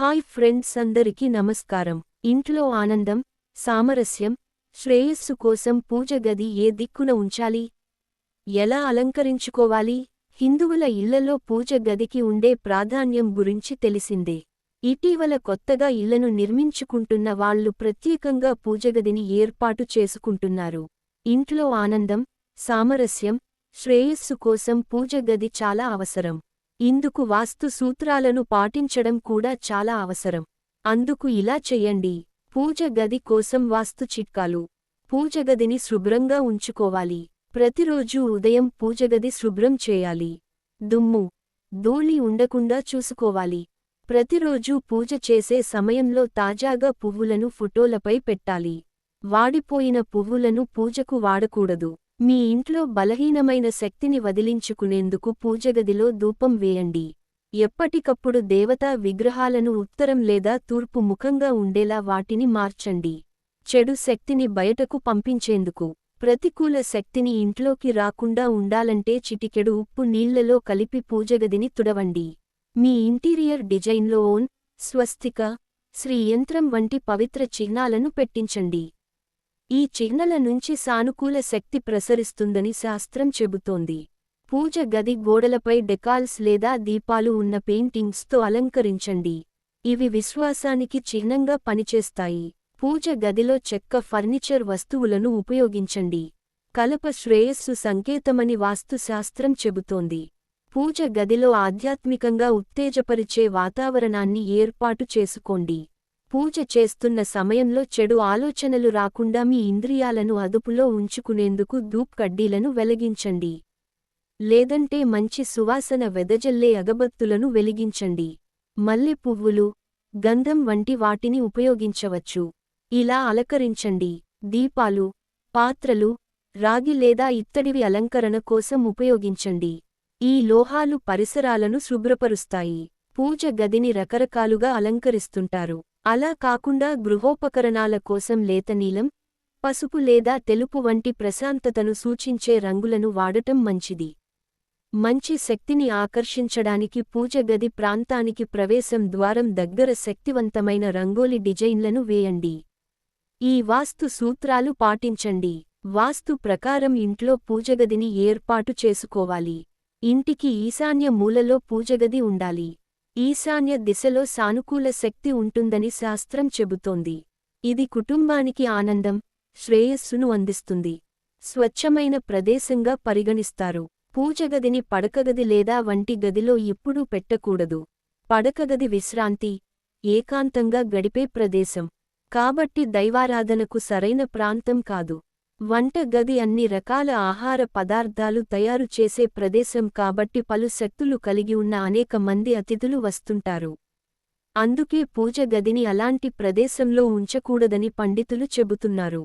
Hi friends అందరికీ నమస్కారం. ఇంట్లో ఆనందం సామరస్యం శ్రేయస్సు కోసం పూజ గది ఏ దిక్కున ఉంచాలి? ఎలా అలంకరించుకోవాలి? హిందువుల ఇళ్ళలో పూజ గదికి ఉండే ప్రాధాన్యం గురించి తెలిసిందే. ఇటీవల కొత్తగా ఇళ్ళను నిర్మించుకుంటున్న వాళ్ళు ప్రత్యేకంగా పూజగదిని ఏర్పాటు చేసుకుంటున్నారు. ఇంట్లో ఆనందం సామరస్యం శ్రేయస్సు కోసం పూజ గది చాలా అవసరం. ఇందుకు వాస్తు సూత్రాలను పాటించడం కూడా చాలా అవసరం. అందుకు ఇలా చెయ్యండి పూజ గది కోసం వాస్తు చిట్కాలు. పూజగదిని శుభ్రంగా ఉంచుకోవాలి. ప్రతిరోజూ ఉదయం పూజగది శుభ్రం చేయాలి. దుమ్ము. ధూళి ఉండకుండా చూసుకోవాలి. ప్రతిరోజూ పూజ చేసే సమయంలో తాజాగా పువ్వులను ఫోటోలపై పెట్టాలి. వాడిపోయిన పువ్వులను పూజకు వాడకూడదు. మీ ఇంట్లో బలహీనమైన శక్తిని వదిలించుకునేందుకు పూజగదిలో ధూపం వేయండి. ఎప్పటికప్పుడు దేవతా విగ్రహాలను ఉత్తరం లేదా తూర్పు ముఖంగా ఉండేలా వాటిని మార్చండి. చెడు శక్తిని బయటకు పంపించేందుకు. ప్రతికూల శక్తిని ఇంట్లోకి రాకుండా ఉండాలంటే చిటికెడు ఉప్పు నీళ్ళలో కలిపి పూజగదిని తుడవండి. మీ ఇంటీరియర్ డిజైన్లో ఓన్ స్వస్తిక శ్రీ యంత్రం వంటి పవిత్ర చిహ్నాలను పెట్టించండి. ఈ చిహ్నల నుంచి సానుకూల శక్తి ప్రసరిస్తుందని శాస్త్రం చెబుతోంది. పూజ గది గోడలపై డెకాల్స్ లేదా దీపాలు ఉన్న పెయింటింగ్స్తో అలంకరించండి. ఇవి విశ్వాసానికి చిహ్నంగా పనిచేస్తాయి. పూజ గదిలో చెక్క ఫర్నిచర్ వస్తువులను ఉపయోగించండి. కలప శ్రేయస్సు సంకేతమని వాస్తుశాస్త్రం చెబుతోంది. పూజ గదిలో ఆధ్యాత్మికంగా ఉత్తేజపరిచే వాతావరణాన్ని ఏర్పాటు చేసుకోండి. పూజ చేస్తున్న సమయంలో చెడు ఆలోచనలు రాకుండా మీ ఇంద్రియాలను అదుపులో ఉంచుకునేందుకు ధూప్ కడ్డీలను వెలిగించండి. లేదంటే మంచి సువాసన వెదజల్లే అగబత్తులను వెలిగించండి. మల్లె పువ్వులు గంధం వంటి వాటిని ఉపయోగించవచ్చు. ఇలా అలంకరించండి. దీపాలు పాత్రలు రాగి లేదా ఇత్తడివి అలంకరణ కోసం ఉపయోగించండి. ఈ లోహాలు పరిసరాలను శుభ్రపరుస్తాయి. పూజ గదిని రకరకాలుగా అలంకరిస్తుంటారు. అలా కాకుండా గృహోపకరణాల కోసం లేతనీలం పసుపు లేదా తెలుపు వంటి ప్రశాంతతను సూచించే రంగులను వాడటం మంచిది. మంచి శక్తిని ఆకర్షించడానికి పూజ గది ప్రాంతానికి ప్రవేశం ద్వారం దగ్గర శక్తివంతమైన రంగోలి డిజైన్లను వేయండి. ఈ వాస్తు సూత్రాలు పాటించండి. వాస్తు ప్రకారం ఇంట్లో పూజగదిని ఏర్పాటు చేసుకోవాలి. ఇంటికి ఈశాన్య మూలలో పూజగది ఉండాలి. ఈశాన్య దిశలో సానుకూల శక్తి ఉంటుందని శాస్త్రం చెబుతోంది. ఇది కుటుంబానికి ఆనందం శ్రేయస్సును అందిస్తుంది. స్వచ్ఛమైన ప్రదేశంగా పరిగణిస్తారు. పూజగదిని పడకగది లేదా వంటి గదిలో ఎప్పుడూ పెట్టకూడదు. పడకగది విశ్రాంతి ఏకాంతంగా గడిపే ప్రదేశం. కాబట్టి దైవారాధనకు సరైన ప్రాంతం కాదు. వంట గది అన్ని రకాల ఆహార పదార్థాలు తయారు చేసే ప్రదేశం కాబట్టి పలు శక్తులు కలిగి ఉన్న అనేక మంది అతిథులు వస్తుంటారు. అందుకే పూజ గదిని అలాంటి ప్రదేశంలో ఉంచకూడదని పండితులు చెబుతున్నారు.